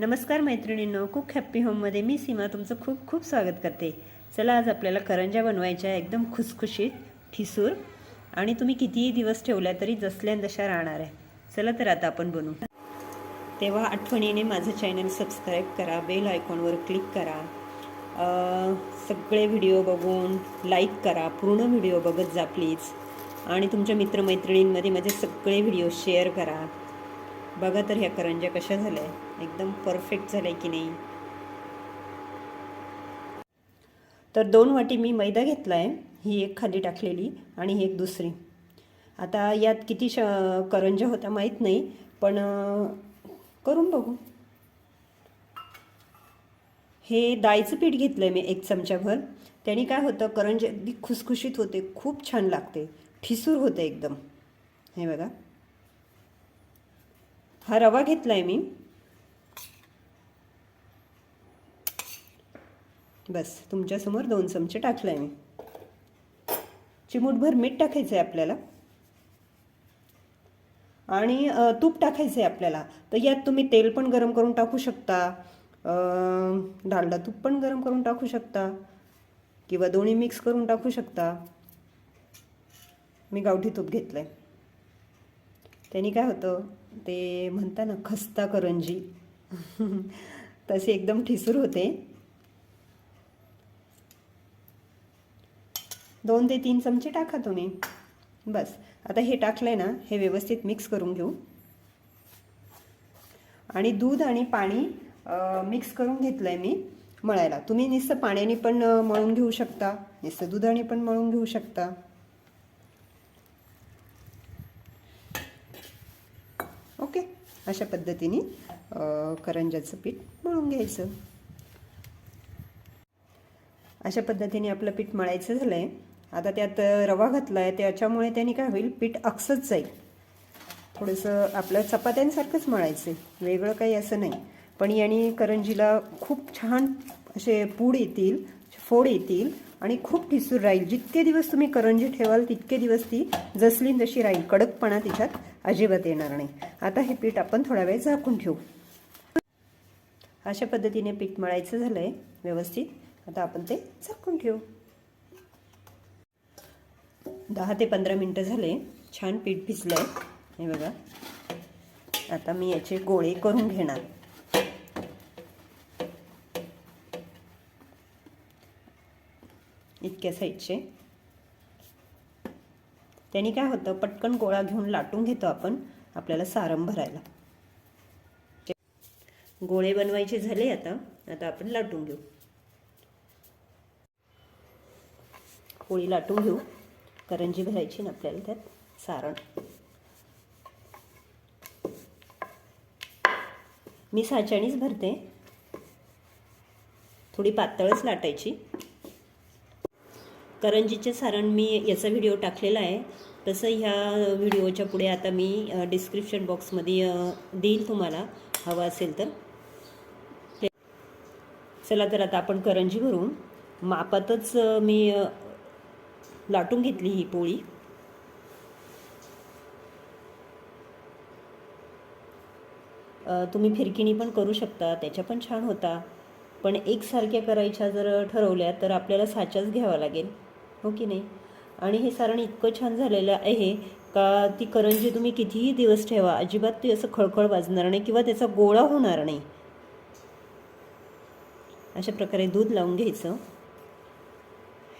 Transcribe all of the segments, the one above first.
नमस्कार मैत्रिणींनो cook happy होममध्ये मी सीमा तुमचं खूप खूप स्वागत करते. चला आज आपल्याला करंज्या बनवायच्या आहे, एकदम खुसखुशीत ठिसूर. आणि तुम्ही कितीही दिवस ठेवल्या तरी जसल्या जशा राहणार आहे. चला तर आता आपण बनवू. तेव्हा आठवणीने माझं चॅनल सबस्क्राईब करा बेल आयकॉनवर क्लिक करा. सगळे व्हिडिओ बघून लाईक करा पूर्ण व्हिडिओ बघत जा प्लीज आणि तुमच्या मित्रमैत्रिणींमध्ये माझे सगळे व्हिडिओ शेअर करा. बघा तर ह्या करंज्या कशा झाल्या. एकदम परफेक्ट झाल्या की नाही. तर दोन वाटी मी मैदा घेतला आहे ही एक खाली टाकलेली आणि ही एक दुसरी. आता यात किती श करंज्या होता माहीत नाही पण करून बघू. हे डाळीचं पीठ घेतलं आहे मी एक चमच्याभर त्याने काय होतं करंजी अगदी खुसखुशीत होते खूप छान लागते. ठिसूर होते एकदम. हे बघा. हा रवा घेतला आहे मी. बस तुमच्यासमोर दोन चमचे टाकला आहे मी. चिमूटभर मीठ टाकायचं आहे आपल्याला. आणि तूप टाकायचं आहे आपल्याला. तर यात तुम्ही तेल पण गरम करून टाकू शकता. डालडा तूप पण गरम करून टाकू शकता. किंवा दोन्ही मिक्स करून टाकू शकता. मी गावठी तूप घेतलं आहे त्यांनी काय होतं? ते म्हणता ना खस्ता करंजी. तसे एकदम ठिसूर होते. दोन ते तीन चमचे टाका तुम्ही. बस. आता हे टाकलं आहे ना हे व्यवस्थित मिक्स करून घेऊ. आणि दूध आणि पाणी मिक्स करून घेतलं आहे मी मळायला. तुम्ही नुसतं पाण्याने पण मळून घेऊ शकता. नुसतं दुधाने पण मळून घेऊ शकता. अशा पद्धतीने करंजाचं पीठ मळून घ्यायचं. अशा पद्धतीने आपलं पीठ मळायचं झालं आहे आता त्यात रवा घातला आहे त्याच्यामुळे त्याने काय होईल पीठ अक्सच जाईल. थोडंसं आपलं चपात्यांसारखंच मळायचं आहे वेगळं काही असं नाही. पण याने करंजीला खूप छान असे पूड येतील फोड येतील आणि खूप ठिसूर राहील. जितके दिवस तुम्ही करंजी ठेवाल तितके दिवस ती जसली जशी तशी राहील. कडकपणा तिच्यात अजिबात येणार नाही. आता हे पीठ आपण थोडा वेळ झाकून ठेवू. अशा पद्धतीने पीठ मळायचं झालं आहे व्यवस्थित. आता आपण ते झाकून ठेवू. दहा ते पंधरा मिनटं झाले. छान पीठ भिजलं आहे हे बघा. आता मी याचे गोळे करून घेणार. इतक्या साईजचे. त्यांनी काय होतं पटकन गोळा घेऊन लाटून घेतो आपण आपल्याला सारम भरायला. गोळे बनवायचे झाले आता आता आपण लाटून घेऊ. पोळी लाटून घेऊ करंजी भरायची ना आपल्याला त्यात सारण. मी साच्यानीच भरते. थोडी पातळच लाटायची. करंजीचे सारण मी याचा व्हिडिओ टाकलेला आहे. तसं ह्या व्हिडिओच्या पुढे आता मी डिस्क्रिप्शन बॉक्समध्ये देईल तुम्हाला. हवं असेल तर. चला तर आता आपण करंजी भरून मापातच मी लाटून घेतली ही पोळी. तुम्ही फिरकिणी पण करू शकता. त्याच्या पण छान होता. पण एकसारख्या करायच्या जर ठरवल्या तर आपल्याला साच्याच घ्यावा लागेल. हो की नाही? आणि हे सारण इतकं छान झालेलं आहे का ती करंजी तुम्ही कितीही दिवस ठेवा अजिबात ती असं खळखळ वाजणार नाही किंवा त्याचा गोळा होणार नाही. अशा प्रकारे दूध लावून घ्यायचं.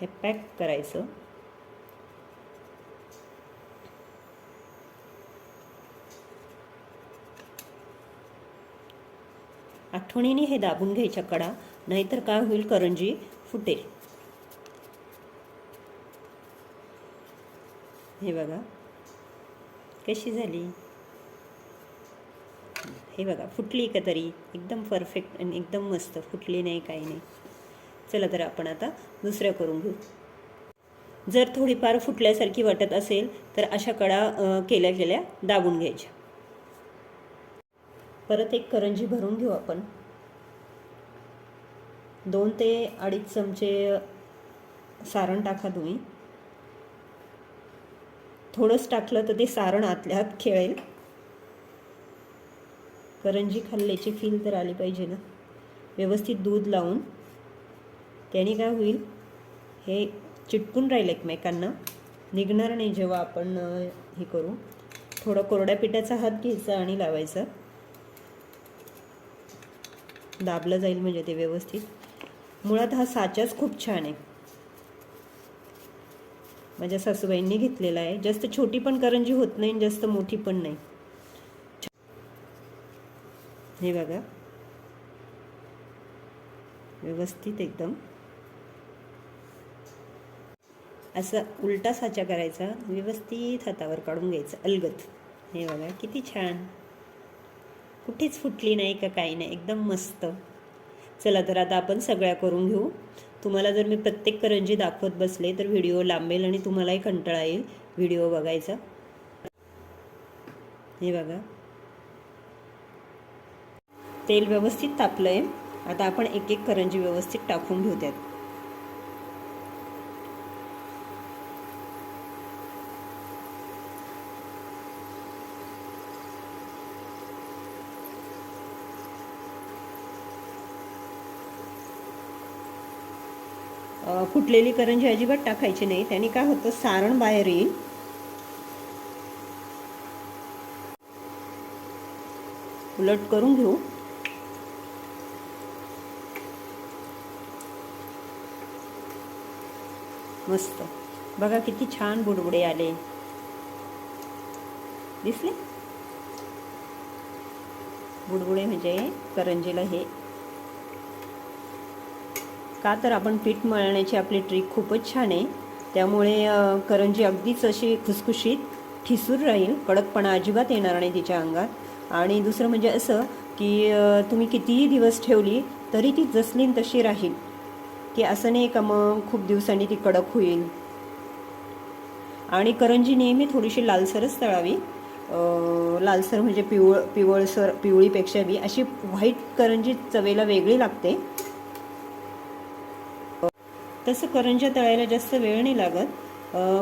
हे पॅक करायचं. आठवणीने हे दाबून घ्यायच्या कडा नाहीतर काय होईल करंजी फुटेल. हे बघा. कशी झाली? हे बघा फुटली का तरी? एकदम परफेक्ट आणि एकदम मस्त. फुटली नाही काही नाही. चला तर आपण आता दुसऱ्या करून घेऊ. जर थोडीफार फुटल्यासारखी वाटत असेल तर अशा कडा केल्या गेल्या दाबून घ्यायच्या. परत एक करंजी भरून घेऊ आपण. दोन ते अडीच चमचे सारण टाका तुम्ही. थोडंच टाकलं तर ते सारण आतल्या आत खेळेल. करंजी खाल्ल्याची फील तर आली पाहिजे ना. व्यवस्थित दूध लावून. त्याने काय होईल? हे चिटकून राहील एकमेकांना. निघणार नाही जेव्हा आपण हे करू. थोडं कोरड्या पिठाचा हात घ्यायचा आणि लावायचा. दाबलं जाईल म्हणजे ते व्यवस्थित. मुळात हा साचाच खूप छान आहे. माझ्या सासूबाईंनी घेतलेला आहे. जास्त छोटी पण करंजी होत नाही आणि जास्त मोठी पण नाही. हे बघा. व्यवस्थित एकदम. असं उलटा साचा करायचा. व्यवस्थित हातावर काढून घ्यायचं. अलगत हे बघा किती छान. कुठेच फुटली नाही का काही नाही. एकदम मस्त. चला तर आता आपण सगळ्या करून घेऊ. तुम्हाला जर मी प्रत्येक करंजी दाखवत बसले तर व्हिडिओ लांबेल आणि तुम्हालाही कंटाळा येईल व्हिडिओ बघायचा. हे बघा. तेल व्यवस्थित तापलं आहे आता आपण एक एक करंजी व्यवस्थित टाकून घेऊ त्यात फुटलेली करंजी अजिबात टाकायची नाही. त्याने काय होतं? सारण बाहेर येईल. उलट करून घेऊ. मस्त. बघा किती छान बुडबुडे आले. दिसले? बुडबुडे म्हणजे करंजीला हे का तर आपण पीठ मळण्याची आपली ट्रिक खूपच छान आहे. त्यामुळे करंजी अगदीच अशी खुसखुशीत ठिसूर राहील कडकपणा अजिबात येणार नाही तिच्या अंगात. आणि दुसरं म्हणजे असं की तुम्ही कितीही दिवस ठेवली तरी ती जसली तशी राहील. की असं नाही का मग खूप दिवसांनी ती कडक होईल. आणि करंजी नेहमी थोडीशी लालसरच तळावी. लालसर म्हणजे पिवळ पिवळसर पिवळीपेक्षा बी अशी व्हाईट करंजी चवेला वेगळी लागते. तसं करंज्या तळायला जास्त वेळ नाही लागत.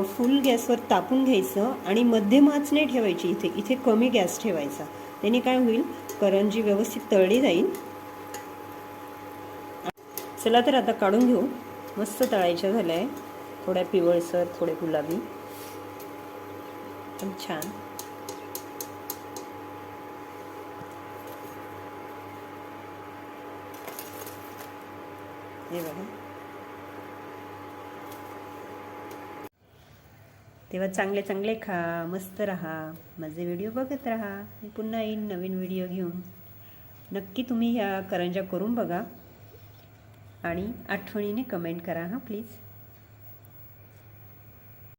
फुल गॅसवर तापून घ्यायचं आणि मध्यम आच नाही ठेवायची इथे. इथे कमी गॅस ठेवायचा. त्याने काय होईल? करंजी व्यवस्थित तळली जाईल. चला तर आता काढून घेऊ. मस्त तळायच्या झाल्या. आहे थोड्या पिवळसर थोडे गुलाबी. पण छान. हे बघा. तेव्हा चांगले चांगले खा मस्त राहा. माझे व्हिडिओ बघत राहा. मी पुन्हा येईन नवीन व्हिडिओ घेऊन. नक्की तुम्ही ह्या करंजा करून बघा. आणि आठवणीने कमेंट करा हां प्लीज